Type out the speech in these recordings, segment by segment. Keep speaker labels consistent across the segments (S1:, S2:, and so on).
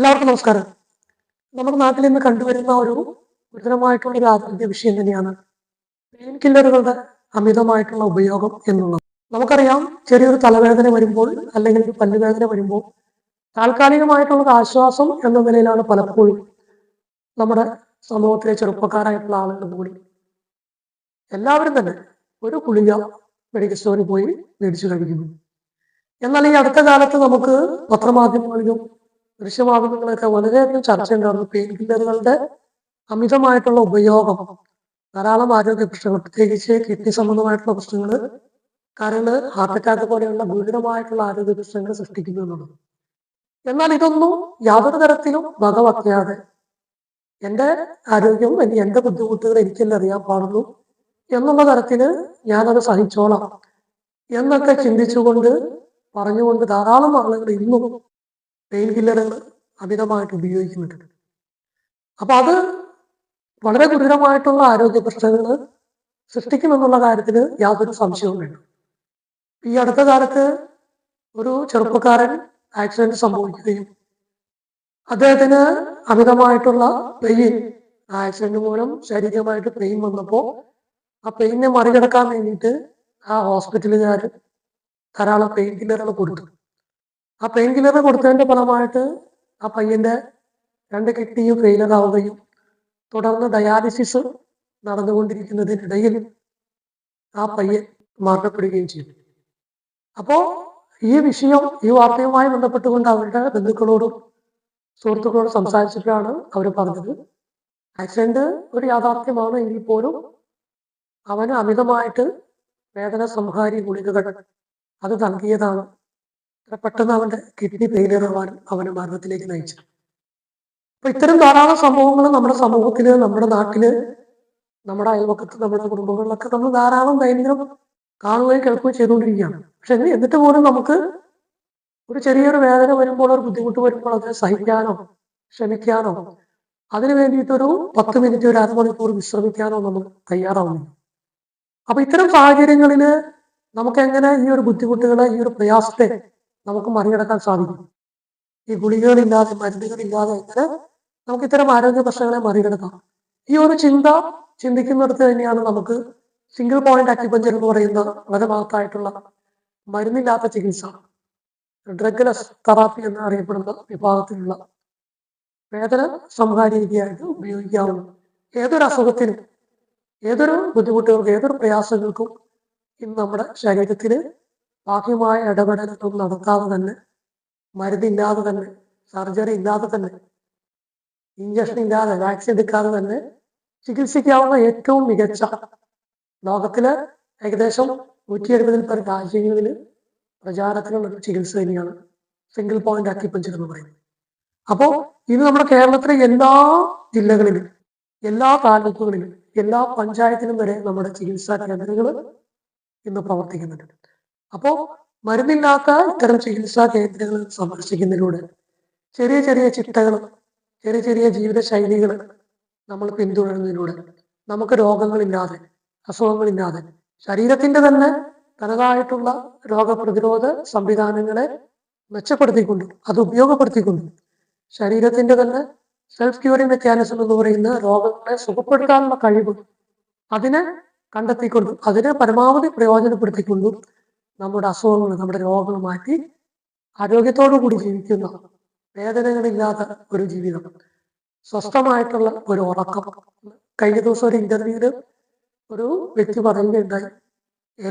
S1: എല്ലാവർക്കും നമസ്കാരം. നമ്മുടെ നാട്ടിൽ ഇന്ന് കണ്ടുവരുന്ന ഒരു ഗുരുതരമായിട്ടുള്ള ഒരു ആരോഗ്യ വിഷയം തന്നെയാണ് പെയിൻ കില്ലറുകളുടെ അമിതമായിട്ടുള്ള ഉപയോഗം എന്നുള്ളത്. നമുക്കറിയാം ചെറിയൊരു തലവേദന വരുമ്പോൾ അല്ലെങ്കിൽ ഒരു പല്ലുവേദന വരുമ്പോൾ താൽക്കാലികമായിട്ടുള്ള ആശ്വാസം എന്ന നിലയിലാണ് പലപ്പോഴും നമ്മുടെ സമൂഹത്തിലെ ചെറുപ്പക്കാരായിട്ടുള്ള ആളുകൾ കൂടി. എല്ലാവരും തന്നെ ഒരു ഗുളിക മെഡിക്കൽ സ്റ്റോറിൽ പോയി മേടിച്ചു കഴിക്കുന്നു. എന്നാൽ ഈ അടുത്ത കാലത്ത് നമുക്ക് പത്രമാധ്യമങ്ങളിലും ദൃശ്യമാധ്യമങ്ങളൊക്കെ വളരെയധികം ചർച്ച ഉണ്ടായിരുന്നു പെയിൻ കില്ലറുകളുടെ അമിതമായിട്ടുള്ള ഉപയോഗം ധാരാളം ആരോഗ്യ പ്രശ്നങ്ങൾ പ്രത്യേകിച്ച് കിഡ്നി സംബന്ധമായിട്ടുള്ള പ്രശ്നങ്ങൾ കരൾ ഹാർട്ട് അറ്റാക്ക് പോലെയുള്ള ഗുരുതരമായിട്ടുള്ള ആരോഗ്യ പ്രശ്നങ്ങൾ സൃഷ്ടിക്കുന്നു എന്നുള്ളത്. എന്നാൽ ഇതൊന്നും യാതൊരു തരത്തിലും വകവയ്ക്കാതെ എന്റെ ആരോഗ്യം എന്റെ ബുദ്ധിമുട്ടുകൾ എനിക്കല്ലേ അറിയാൻ പാടുള്ളൂ എന്നുള്ള തരത്തിൽ ഞാനത് സഹിച്ചോളാം എന്നൊക്കെ ചിന്തിച്ചുകൊണ്ട് പറഞ്ഞുകൊണ്ട് ധാരാളം ആളുകൾ ഇന്നും പെയിൻ കില്ലറുകൾ അമിതമായിട്ട് ഉപയോഗിക്കുന്നുണ്ട്. അപ്പൊ അത് വളരെ ഗുരുതരമായിട്ടുള്ള ആരോഗ്യ പ്രശ്നങ്ങൾ സൃഷ്ടിക്കുമെന്നുള്ള കാര്യത്തിൽ യാതൊരു സംശയവും വേണ്ട ഈ അടുത്ത കാലത്ത് ഒരു ചെറുപ്പക്കാരൻ ആക്സിഡന്റ് സംഭവിക്കുകയും അദ്ദേഹത്തിന് അമിതമായിട്ടുള്ള പെയിൻ ആക്സിഡന്റ് മൂലം ശാരീരികമായിട്ട് പെയിൻ വന്നപ്പോൾ ആ പെയിനെ മറികടക്കാൻ വേണ്ടിയിട്ട് ആ ഹോസ്പിറ്റലുകാർ ധാരാളം പെയിൻ കില്ലറുകൾ കൊടുത്തു. ആ പെയിൻ കില്ലർ കൊടുത്തതിന്റെ ഫലമായിട്ട് ആ പയ്യന്റെ രണ്ട് കിഡ്നിയും ഫെയിലറാവുകയും തുടർന്ന് ഡയാലിസിസ് നടന്നുകൊണ്ടിരിക്കുന്നതിനിടയിൽ ആ പയ്യൻ മരണപ്പെടുകയും ചെയ്തു. അപ്പോ ഈ വിഷയം ഈ വാർത്തയുമായി ബന്ധപ്പെട്ടുകൊണ്ട് അവരുടെ ബന്ധുക്കളോടും സുഹൃത്തുക്കളോടും സംസാരിച്ചിട്ടാണ് അവർ പറഞ്ഞത്. ആക്സിഡന്റ് ഒരു യാഥാർത്ഥ്യമാണ് എങ്കിൽ പോലും അവന് അമിതമായിട്ട് വേദന സംഹാരി ഗുളികകൾ അത് നൽകിയതാണ്. അത്ര പെട്ടെന്ന് അവന്റെ കിഡ്നി ഫെയിലിയർ ആവാൻ അവനെ മരണത്തിലേക്ക് നയിച്ചു. അപ്പൊ ഇത്തരം ധാരാളം സംഭവങ്ങൾ നമ്മുടെ സമൂഹത്തിൽ നമ്മുടെ നാട്ടിൽ നമ്മുടെ അയൽവക്കത്ത് നമ്മുടെ കുടുംബങ്ങളിലൊക്കെ നമ്മൾ ധാരാളം ദൈനംദിനം കാണുകയും കേൾക്കുകയും ചെയ്തുകൊണ്ടിരിക്കുകയാണ്. പക്ഷെ എന്നി- എന്നിട്ട് പോലും നമുക്ക് ഒരു ചെറിയൊരു വേദന വരുമ്പോൾ ഒരു ബുദ്ധിമുട്ട് വരുമ്പോൾ അത് സഹിക്കാനോ ക്ഷമിക്കാനോ അതിനു വേണ്ടിയിട്ടൊരു പത്ത് മിനിറ്റ് ഒരു അരമണിക്കൂർ വിശ്രമിക്കാനോ നമ്മൾ തയ്യാറാവുന്നു അപ്പൊ ഇത്തരം സാഹചര്യങ്ങളിൽ നമുക്ക് എങ്ങനെ ഈ ഒരു ബുദ്ധിമുട്ടുകളെ ഈ ഒരു പ്രയാസത്തെ നമുക്ക് മറികടക്കാൻ സാധിക്കും. ഈ ഗുളികകളില്ലാതെ മരുന്നുകളില്ലാതെ എങ്ങനെ നമുക്ക് ഇത്തരം ആരോഗ്യ പ്രശ്നങ്ങളെ മറികടക്കാം. ഈ ഒരു ചിന്ത ചിന്തിക്കുന്നിടത്ത് തന്നെയാണ് നമുക്ക് സിംഗിൾ പോയിന്റ് അക്യുപഞ്ചർ എന്ന് പറയുന്ന വളരെ മഹത്തായിട്ടുള്ള മരുന്നില്ലാത്ത ചികിത്സ. ഡ്രഗ്ലെസ് തെറാപ്പി എന്ന് അറിയപ്പെടുന്ന വിഭാഗത്തിലുള്ള വേദന സംഹാര രീതിയായിട്ട് ഉപയോഗിക്കാവുന്ന ഏതൊരു അസുഖത്തിനും ഏതൊരു ബുദ്ധിമുട്ടുകൾക്കും ഏതൊരു പ്രയാസങ്ങൾക്കും ഇന്ന് നമ്മുടെ ശരീരത്തിൽ ബാഹ്യമായ ഇടപെടലൊന്നും നടത്താതെ തന്നെ മരുന്നില്ലാതെ തന്നെ സർജറി ഇല്ലാതെ തന്നെ ഇഞ്ചക്ഷൻ ഇല്ലാതെ വാക്സിൻ എടുക്കാതെ തന്നെ ചികിത്സിക്കാവുന്ന ഏറ്റവും മികച്ച ലോകത്തിലെ ഏകദേശം നൂറ്റി എഴുപതിൽ പേർ രാജ്യങ്ങളിൽ പ്രചാരത്തിലുള്ള ഒരു ചികിത്സ തന്നെയാണ് സിംഗിൾ പോയിന്റ് അക്യുപഞ്ചർ എന്ന് പറയുന്നത്. അപ്പോൾ ഇത് നമ്മുടെ കേരളത്തിലെ എല്ലാ ജില്ലകളിലും എല്ലാ താലൂക്കുകളിലും എല്ലാ പഞ്ചായത്തിലും വരെ നമ്മുടെ ചികിത്സാ കേന്ദ്രങ്ങൾ ഇന്ന് പ്രവർത്തിക്കുന്നുണ്ട്. അപ്പോൾ മരുന്നില്ലാത്ത ഇത്തരം ചികിത്സാ കേന്ദ്രങ്ങൾ സന്ദർശിക്കുന്നതിലൂടെ ചെറിയ ചെറിയ ചിട്ടകളും ചെറിയ ചെറിയ ജീവിതശൈലികൾ നമ്മൾ പിന്തുടരുന്നതിലൂടെ നമുക്ക് രോഗങ്ങളില്ലാതെ അസുഖങ്ങളില്ലാതെ ശരീരത്തിന്റെ തന്നെ തനതായിട്ടുള്ള രോഗപ്രതിരോധ സംവിധാനങ്ങളെ മെച്ചപ്പെടുത്തിക്കൊണ്ടും അത് ഉപയോഗപ്പെടുത്തിക്കൊണ്ടും ശരീരത്തിന്റെ തന്നെ സെൽഫ് ക്യൂറിംഗ് മെക്കാനിസം എന്ന് പറയുന്ന രോഗങ്ങളെ സുഖപ്പെടുത്താനുള്ള കഴിവ് അതിനെ കണ്ടെത്തിക്കൊണ്ടും അതിനെ പരമാവധി പ്രയോജനപ്പെടുത്തിക്കൊണ്ടും നമ്മുടെ അസുഖങ്ങൾ നമ്മുടെ രോഗങ്ങൾ മാറ്റി ആരോഗ്യത്തോടു കൂടി ജീവിക്കുന്ന വേദനകളില്ലാത്ത ഒരു ജീവിതം. സ്വസ്ഥമായിട്ടുള്ള ഒരു ഉറക്കം. കഴിഞ്ഞ ദിവസം ഒരു ഇന്റർവ്യൂവിൽ ഒരു വ്യക്തി പറയുകയുണ്ടായി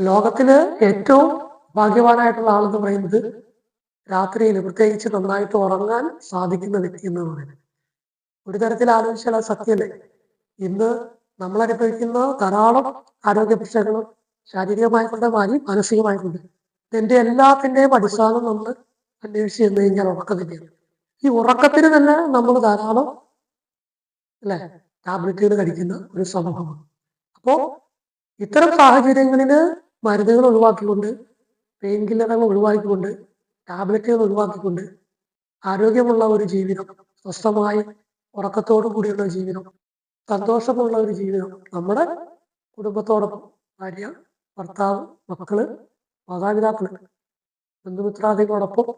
S1: ലോകത്തിലെ ഏറ്റവും ഭാഗ്യവാനായിട്ടുള്ള ആളെന്ന് പറയുന്നത് രാത്രിയിൽ പ്രത്യേകിച്ച് നന്നായിട്ട് ഉറങ്ങാൻ സാധിക്കുന്ന വ്യക്തി എന്ന് പറയുന്നത്. ഒരു തരത്തിൽ ആലോചിച്ചാൽ സത്യമല്ലേ? ഇന്ന് നമ്മൾ അനുഭവിക്കുന്ന ധാരാളം ആരോഗ്യ പ്രശ്നങ്ങളും ശാരീരികമായിക്കൊണ്ട് മാറി മാനസികമായിക്കൊണ്ട്. ഇതിന്റെ എല്ലാത്തിന്റെയും അടിസ്ഥാനം നമ്മൾ അന്വേഷിച്ച് ചെന്ന് കഴിഞ്ഞാൽ ഉറക്കം തന്നെയാണ് ഈ ഉറക്കത്തിന് തന്നെ നമ്മൾ ധാരാളം അല്ലെ ടാബ്ലറ്റുകൾ കഴിക്കുന്ന ഒരു സമൂഹമാണ്. അപ്പോ ഇത്തരം സാഹചര്യങ്ങളിൽ മരുന്നുകൾ ഒഴിവാക്കിക്കൊണ്ട് പെയിൻ കില്ലറുകൾ ഒഴിവാക്കിക്കൊണ്ട് ടാബ്ലറ്റുകൾ ഒഴിവാക്കിക്കൊണ്ട് ആരോഗ്യമുള്ള ഒരു ജീവിതം സ്വസ്ഥമായി ഉറക്കത്തോടു കൂടിയുള്ള ജീവിതം സന്തോഷമുള്ള ഒരു ജീവിതം നമ്മുടെ കുടുംബത്തോടൊപ്പം ഭാര്യ ഭർത്താവ് മക്കൾ മാതാപിതാക്കൾ ബന്ധുമിത്രാദികളോടൊപ്പം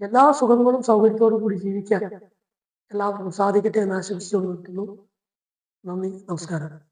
S1: എല്ലാ സുഖങ്ങളും സൗകര്യത്തോടും കൂടി ജീവിക്കാൻ എല്ലാവർക്കും സാധിക്കട്ടെ എന്ന് ആശംസിച്ചുകൊണ്ട് നിർത്തുന്നു. നന്ദി. നമസ്കാരം.